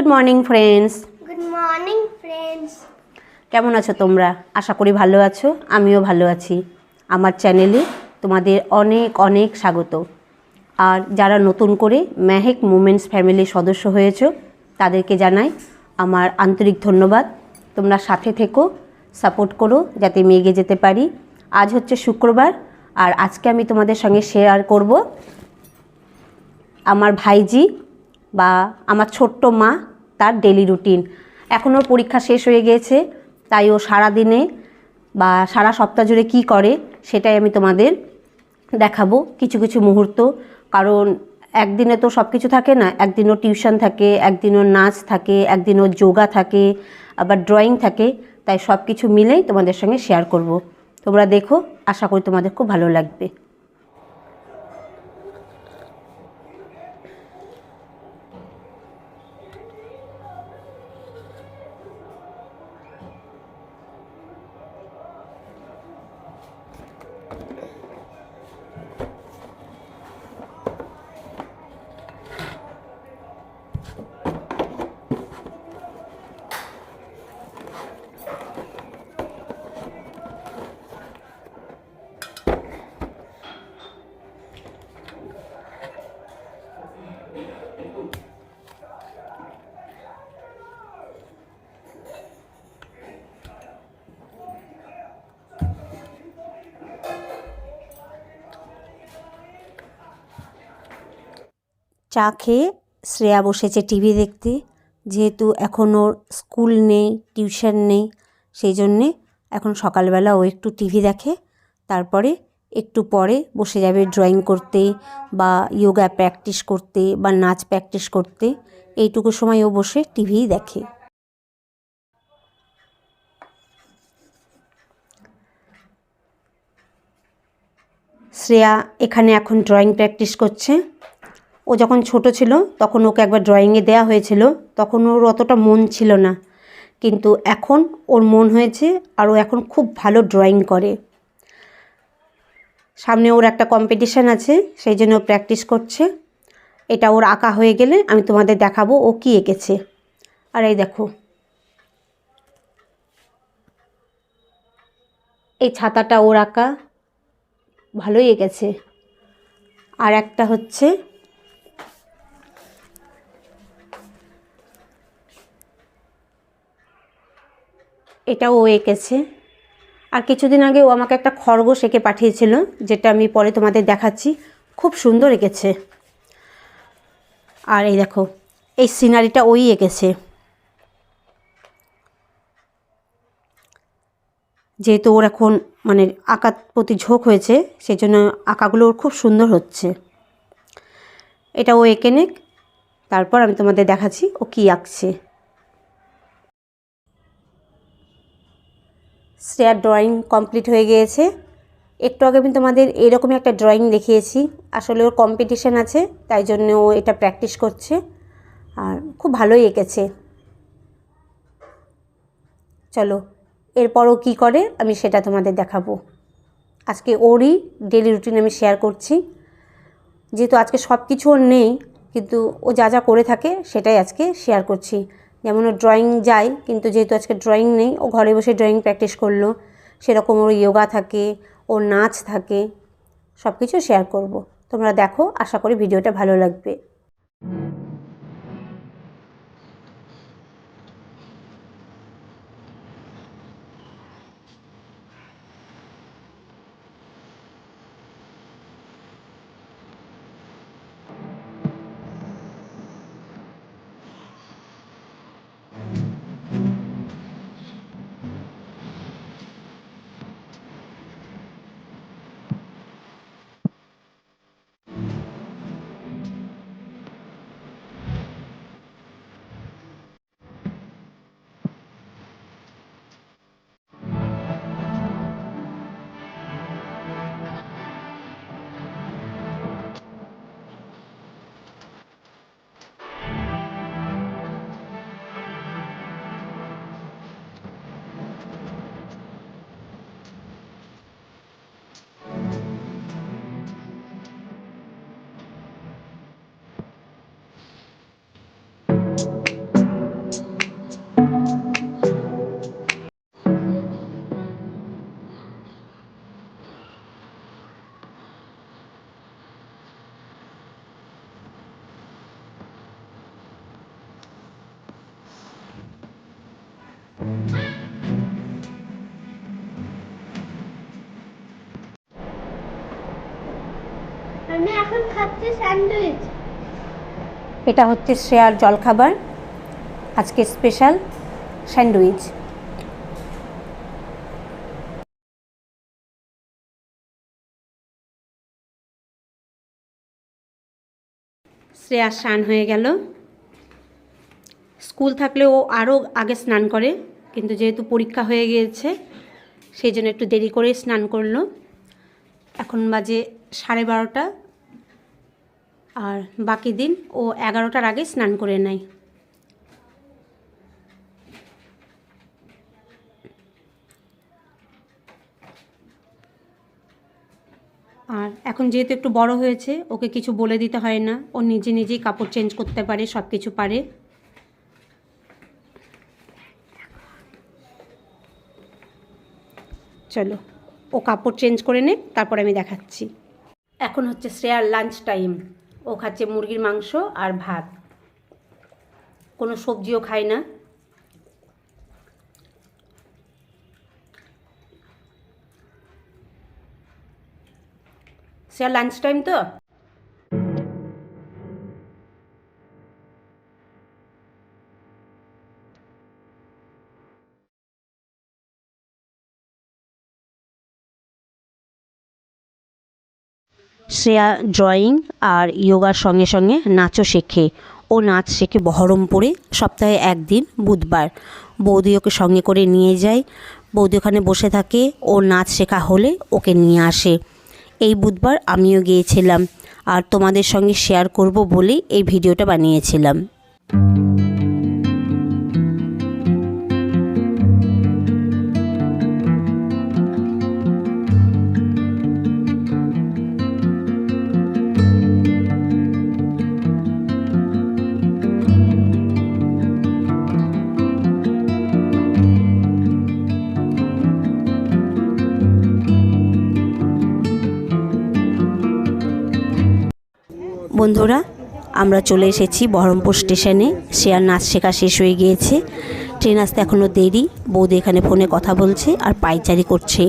Good morning friends good morning friends কেমন আছো তোমরা? আশা করি ভালো আছো আমিও ভালো আছি। আমার চ্যানেলে তোমাদের অনেক অনেক স্বাগত। আর যারা নতুন করে মেহেক মুমেন্টস ফ্যামিলির সদস্য হয়েছো তাদেরকে জানাই আমার আন্তরিক ধন্যবাদ। তোমরা সাথে থেকো সাপোর্ট করো যাতে আমি এগিয়ে যেতে পারি। আজ হচ্ছে শুক্রবার আর আজকে আমি তোমাদের সঙ্গে শেয়ার করব। আমার ভাইজি বা আমার ছোট্ট মা তার ডেলি রুটিন এখন ওর পরীক্ষা শেষ হয়ে গিয়েছে তাই ও সারা দিনে বা সারা সপ্তাহ জুড়ে কী করে সেটাই আমি তোমাদের দেখাবো কিছু কিছু মুহূর্ত। কারণ একদিনে তো সব কিছু থাকে না, একদিনও টিউশন থাকে, একদিনও নাচ থাকে একদিন একদিনও যোগা থাকে, আবার ড্রয়িং থাকে, তাই সব কিছু মিলেই তোমাদের সঙ্গে শেয়ার করব। তোমরা দেখো, আশা করি তোমাদের খুব ভালো লাগবে। চা খেয়ে শ্রেয়া বসেছে টিভি দেখতে। যেহেতু এখন ওর স্কুল নেই, টিউশন নেই, সেই জন্যে এখন সকালবেলা ও একটু টিভি দেখে। তারপরে একটু পরে বসে যাবে ড্রয়িং করতে বা যোগা প্র্যাকটিস করতে বা নাচ প্র্যাকটিস করতে। এইটুকু সময় ও বসে টিভিই দেখে। শ্রেয়া এখানে এখন ড্রয়িং প্র্যাকটিস করছে। ও যখন ছোট ছিল, তখন ওকে একবার ড্রয়িংয়ে দেওয়া হয়েছিল, তখন ওর অতটা মন ছিল না। কিন্তু এখন ওর মন হয়েছে আর ও এখন খুব ভালো ড্রয়িং করে। সামনে ওর একটা কম্পিটিশান আছে, সেই জন্য ও প্র্যাকটিস করছে। এটা ওর আঁকা হয়ে গেলে আমি তোমাদের দেখাবো ও কী এঁকেছে। আর এই দেখো। এই ছাতাটা ওর আঁকা ভালোই এঁকেছে। আর একটা হচ্ছে এটাও ও এঁকেছে। আর কিছুদিন আগে ও আমাকে একটা খরগোশ এঁকে পাঠিয়েছিল, যেটা আমি পরে তোমাদের দেখাচ্ছি। খুব সুন্দর এঁকেছে। আর এই দেখো, এই সিনারিটা ওই এঁকেছে। যেহেতু ওর এখন মানে আঁকার প্রতি ঝোঁক হয়েছে সেই জন্য আঁকাগুলো ওর খুব সুন্দর হচ্ছে। এটা ও এঁকে নেক, তারপর আমি তোমাদের দেখাচ্ছি ও কী আঁকছে। শ্রেয়ার ড্রয়িং কমপ্লিট হয়ে গিয়েছে। একটু আগে আমি তোমাদের এরকমই একটা ড্রয়িং দেখিয়েছি। আসলে ওর কম্পিটিশান আছে, তাই জন্য ও এটা প্র্যাকটিস করছে। আর খুব ভালোই এঁকেছে। চলো এরপরও কী করে, আমি সেটা তোমাদের দেখাবো। আজকে ওরই ডেলি রুটিন আমি শেয়ার করছি। যেহেতু আজকে সব কিছু ওর নেই, কিন্তু ও যা যা করে থাকে, সেটাই আজকে শেয়ার করছি। যেমন ও ড্রয়িং যায়, কিন্তু যেহেতু আজকে ড্রয়িং নেই, ও ঘরে বসে ড্রয়িং প্র্যাকটিস করল, সেরকম ওর ইয়োগা থাকে, ওর নাচ থাকে সব কিছু শেয়ার করব। তোমরা দেখো, আশা করি ভিডিওটা ভালো লাগবে। খাচ্ছি স্যান্ডউইচ। এটা হচ্ছে শ্রেয়ার জলখাবার। আজকে স্পেশাল স্যান্ডউইচ। শ্রেয়া স্নান হয়ে গেল। স্কুল থাকলে ও আরও আগে স্নান করে, কিন্তু যেহেতু পরীক্ষা হয়ে গিয়েছে, সেই জন্য একটু দেরি করে স্নান করল। এখন বাজে সাড়ে বারোটা। আর বাকি দিন ও এগারোটার আগে স্নান করে নেয়। আর এখন যেহেতু একটু বড় হয়েছে, ওকে কিছু বলে দিতে হয় না। ও নিজে নিজেই কাপড় চেঞ্জ করতে পারে সব কিছু পারে। চলো, ও কাপড় চেঞ্জ করে নে, তারপর আমি দেখাচ্ছি। এখন হচ্ছে শ্রেয়ার লাঞ্চ টাইম। ও খাচ্ছে মুরগির মাংস আর ভাত। কোনো সবজিও খায় না। সে লাঞ্চ টাইম তো? শ্রেয়া ড্রয়িং আর যোগার সঙ্গে সঙ্গে নাচও শেখে। ও নাচ শেখে বহরমপুরে সপ্তাহে একদিন বুধবার। বৌদি ওকে সঙ্গে করে নিয়ে যায়। বৌদি ওখানে বসে থাকে। ও নাচ শেখা হলে ওকে নিয়ে আসে। এই বুধবার আমিও গিয়েছিলাম। আর তোমাদের সঙ্গে শেয়ার করব বলেই এই ভিডিওটা বানিয়েছিলাম। বন্ধুরা, আমরা চলে এসেছি বহরমপুর স্টেশনে। শেয়ার নাচ শেখা শেষ হয়ে গিয়েছে। ট্রেন আসতে এখনও দেরি। বৌদি এখানে ফোনে কথা বলছে আর পাইচারি করছে।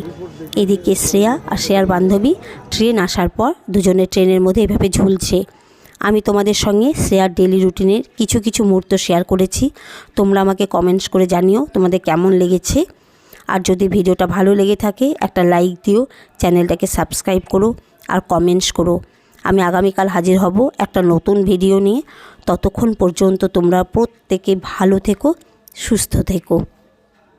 এদিকে শ্রেয়া আর শ্রেয়ার বান্ধবী ট্রেন আসার পর দুজনে ট্রেনের মধ্যে এভাবে ঝুলছে। আমি তোমাদের সঙ্গে শ্রেয়ার ডেলি রুটিনের কিছু কিছু মুহূর্ত শেয়ার করেছি। তোমরা আমাকে কমেন্টস করে জানিও তোমাদের কেমন লেগেছে। আর যদি ভিডিওটা ভালো লেগে থাকে, একটা লাইক দিও চ্যানেলটাকে সাবস্ক্রাইব করো আর কমেন্টস করো। আমি আগামীকাল হাজির হব একটা নতুন ভিডিও নিয়ে। ততক্ষণ পর্যন্ত তোমরা প্রত্যেকে ভালো থেকো, সুস্থ থেকো।